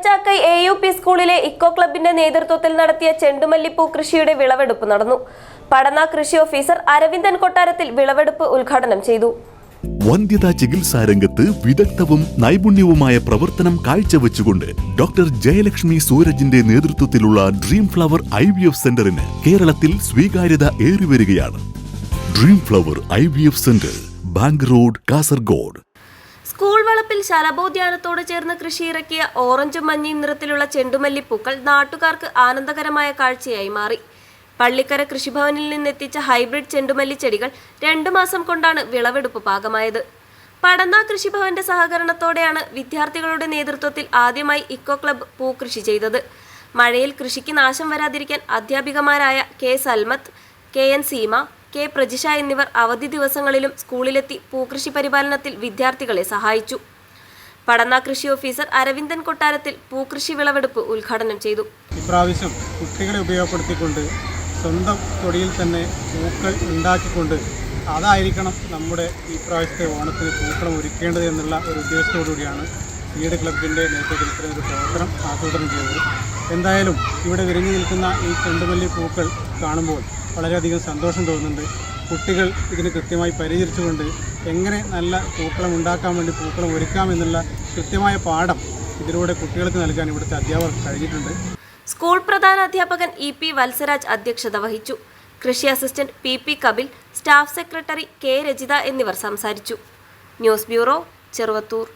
Edachakkai A U P സ്കൂളിലെ eco ക്ലബിന്റെ നേതൃത്വത്തിൽ നടത്തിയ ചെണ്ടുമല്ലിപ്പൂ കൃഷിയുടെ വിളവെടുപ്പ് നടന്നു. പടന്ന കൃഷി ഓഫീസർ അരവിന്ദൻ കൊട്ടാരത്തിൽ വിളവെടുപ്പ് ഉദ്ഘാടനം ചെയ്തു. വന്ധ്യതാ ചികിത്സാ രംഗത്ത് വിദഗ്ധവും നൈപുണ്യവുമായ പ്രവർത്തനം കാഴ്ചവെച്ചുകൊണ്ട് ഡോക്ടർ ജയലക്ഷ്മി സൂരജിന്റെ നേതൃത്വത്തിലുള്ള dream flower I V F സെന്ററിന് കേരളത്തിൽ സ്വീകാര്യത ഏറിവരികയാണ്. Dream flower I V F centre bank road Kasaragod. School വളപ്പിൽ ശലഭോദ്യാനത്തോട് ചേർന്ന് കൃഷിയിറക്കിയ ഓറഞ്ചും മഞ്ഞയും നിറത്തിലുള്ള ചെണ്ടുമല്ലിപ്പൂക്കൾ നാട്ടുകാർക്ക് ആനന്ദകരമായ കാഴ്ചയായി മാറി. പള്ളിക്കര കൃഷിഭവനിൽ നിന്നെത്തിച്ച ഹൈബ്രിഡ് ചെണ്ടുമല്ലി ചെടികൾ രണ്ടു മാസം കൊണ്ടാണ് വിളവെടുപ്പ് പാകമായത്. പടന്ന കൃഷിഭവന്റെ സഹകരണത്തോടെയാണ് വിദ്യാർത്ഥികളുടെ നേതൃത്വത്തിൽ ആദ്യമായി ഇക്കോ ക്ലബ്ബ് പൂക്കൃഷി ചെയ്തത്. മഴയിൽ കൃഷിക്ക് നാശം വരാതിരിക്കാൻ അധ്യാപികമാരായ K Salmath K N Seema K Prajisha എന്നിവർ അവധി ദിവസങ്ങളിലും സ്കൂളിലെത്തി പൂക്കൃഷി പരിപാലനത്തിൽ വിദ്യാർത്ഥികളെ സഹായിച്ചു. പടന്ന കൃഷി ഓഫീസർ അരവിന്ദൻ കൊട്ടാരത്തിൽ പൂക്കൃഷി വിളവെടുപ്പ് ഉദ്ഘാടനം ചെയ്തു. ഇപ്രാവശ്യം കുട്ടികളെ ഉപയോഗപ്പെടുത്തിക്കൊണ്ട് സ്വന്തം തൊടിയിൽ തന്നെ പൂക്കൾ ഉണ്ടാക്കിക്കൊണ്ട് അതായിരിക്കണം നമ്മുടെ ഈ പ്രാവശ്യത്തെ ഓണത്തിന് പൂക്കളം ഒരുക്കേണ്ടത് എന്നുള്ള ഒരു ഉദ്ദേശത്തോടു കൂടിയാണ് സീഡ് ക്ലബിന്റെ നേതൃത്വത്തിൽ ഒരു പ്രവർത്തനം ആസൂത്രണം ചെയ്തത്. എന്തായാലും ഇവിടെ വിരിഞ്ഞു നിൽക്കുന്ന ഈ ചെണ്ടുമല്ലി പൂക്കൾ കാണുമ്പോൾ വളരെയധികം സന്തോഷം തോന്നുന്നുണ്ട്. കുട്ടികൾ ഇതിന് കൃത്യമായി പരിചരിച്ചുകൊണ്ട് എങ്ങനെ നല്ല പൂക്കളം ഉണ്ടാക്കാൻ വേണ്ടി പൂക്കളം ഒരുക്കാമെന്നുള്ള കൃത്യമായ പാഠം ഇതിലൂടെ കുട്ടികൾക്ക് നൽകാൻ ഇവിടുത്തെ അധ്യാപകർ കഴിഞ്ഞിട്ടുണ്ട്. സ്കൂൾ പ്രധാന അധ്യാപകൻ ഇ പി വത്സരാജ് അധ്യക്ഷത വഹിച്ചു. കൃഷി assistant P P Kapil staff secretary K Rajitha എന്നിവർ സംസാരിച്ചു. News bureau Cheruvathur.